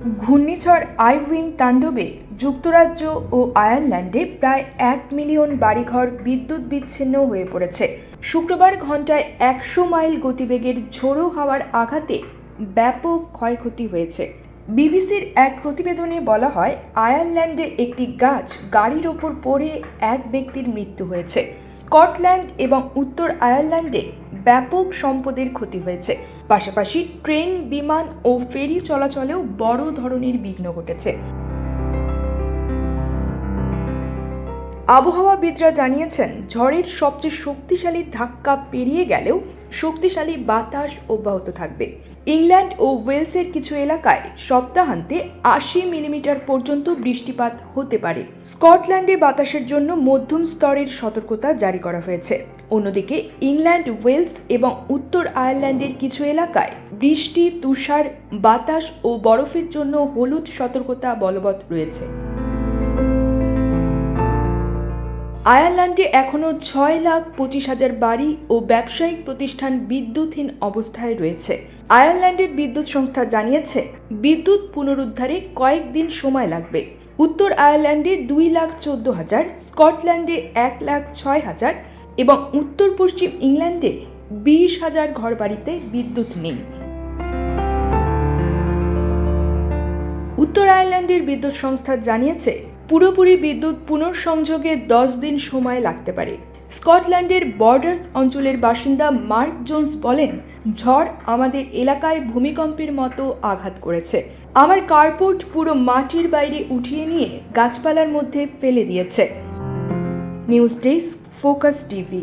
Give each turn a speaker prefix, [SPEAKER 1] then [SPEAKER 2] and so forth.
[SPEAKER 1] ঘূর্ণিঝড় আইউইন তাণ্ডবে যুক্তরাজ্য ও আয়ারল্যান্ডে প্রায় এক মিলিয়ন বাড়িঘর বিদ্যুৎ বিচ্ছিন্ন হয়ে পড়েছে। শুক্রবার ঘন্টায় একশো মাইল গতিবেগের ঝোড়ো হাওয়ার আঘাতে ব্যাপক ক্ষয়ক্ষতি হয়েছে। বিবিসির এক প্রতিবেদনে বলা হয়, আয়ারল্যান্ডে একটি গাছ গাড়ির ওপর পড়ে এক ব্যক্তির মৃত্যু হয়েছে। স্কটল্যান্ড এবং উত্তর আয়ারল্যান্ডে ব্যাপক সম্পদের ক্ষতি হয়েছে। পাশাপাশি ট্রেন বিমান ও ফেরি চলাচলেও বড় ধরনের বিঘ্ন ঘটেছে। আবহাওয়াবিদরা জানিয়েছেন, ঝড়ের সবচেয়ে শক্তিশালী ধাক্কা পেরিয়ে গেলেও শক্তিশালী বাতাস অব্যাহত থাকবে। ইংল্যান্ড ও ওয়েলসের কিছু এলাকায় সপ্তাহান্তে আশি মিলিমিটার পর্যন্ত বৃষ্টিপাত হতে পারে। স্কটল্যান্ডে বাতাসের জন্য মধ্যম স্তরের সতর্কতা জারি করা হয়েছে। অন্যদিকে, ইংল্যান্ড, ওয়েলস এবং উত্তর আয়ারল্যান্ডের কিছু এলাকায় বৃষ্টি, তুষার, বাতাস ও বরফের জন্য হলুদ সতর্কতা বলবৎ রয়েছে। আয়ারল্যান্ডে এখনও ছয় লাখ পঁচিশ হাজার বাড়ি ও ব্যবসায়িক প্রতিষ্ঠান বিদ্যুৎহীন অবস্থায় রয়েছে। আয়ারল্যান্ডের বিদ্যুৎ সংস্থা জানিয়েছে, বিদ্যুৎ পুনরুদ্ধারে কয়েকদিন সময় লাগবে। উত্তর আয়ারল্যান্ডে দুই লাখ চোদ্দ হাজার, স্কটল্যান্ডে এক লাখ ছয় হাজার এবং উত্তর পশ্চিম ইংল্যান্ডে বিশ হাজার ঘরবাড়িতে বিদ্যুৎ নেই। উত্তর আয়ারল্যান্ডের বিদ্যুৎ সংস্থা জানিয়েছে পুরোপুরি বিদ্যুৎ পুনঃসংযোগে দশ দিন সময় লাগতে পারে। স্কটল্যান্ডের বর্ডার্স অঞ্চলের বাসিন্দা মার্ক জোন্স বলেন, ঝড় আমাদের এলাকায় ভূমিকম্পের মতো আঘাত করেছে। আমার কার্পোর্ট পুরো মাটির বাইরে উঠিয়ে নিয়ে গাছপালার মধ্যে ফেলে দিয়েছে। News desk, focus TV.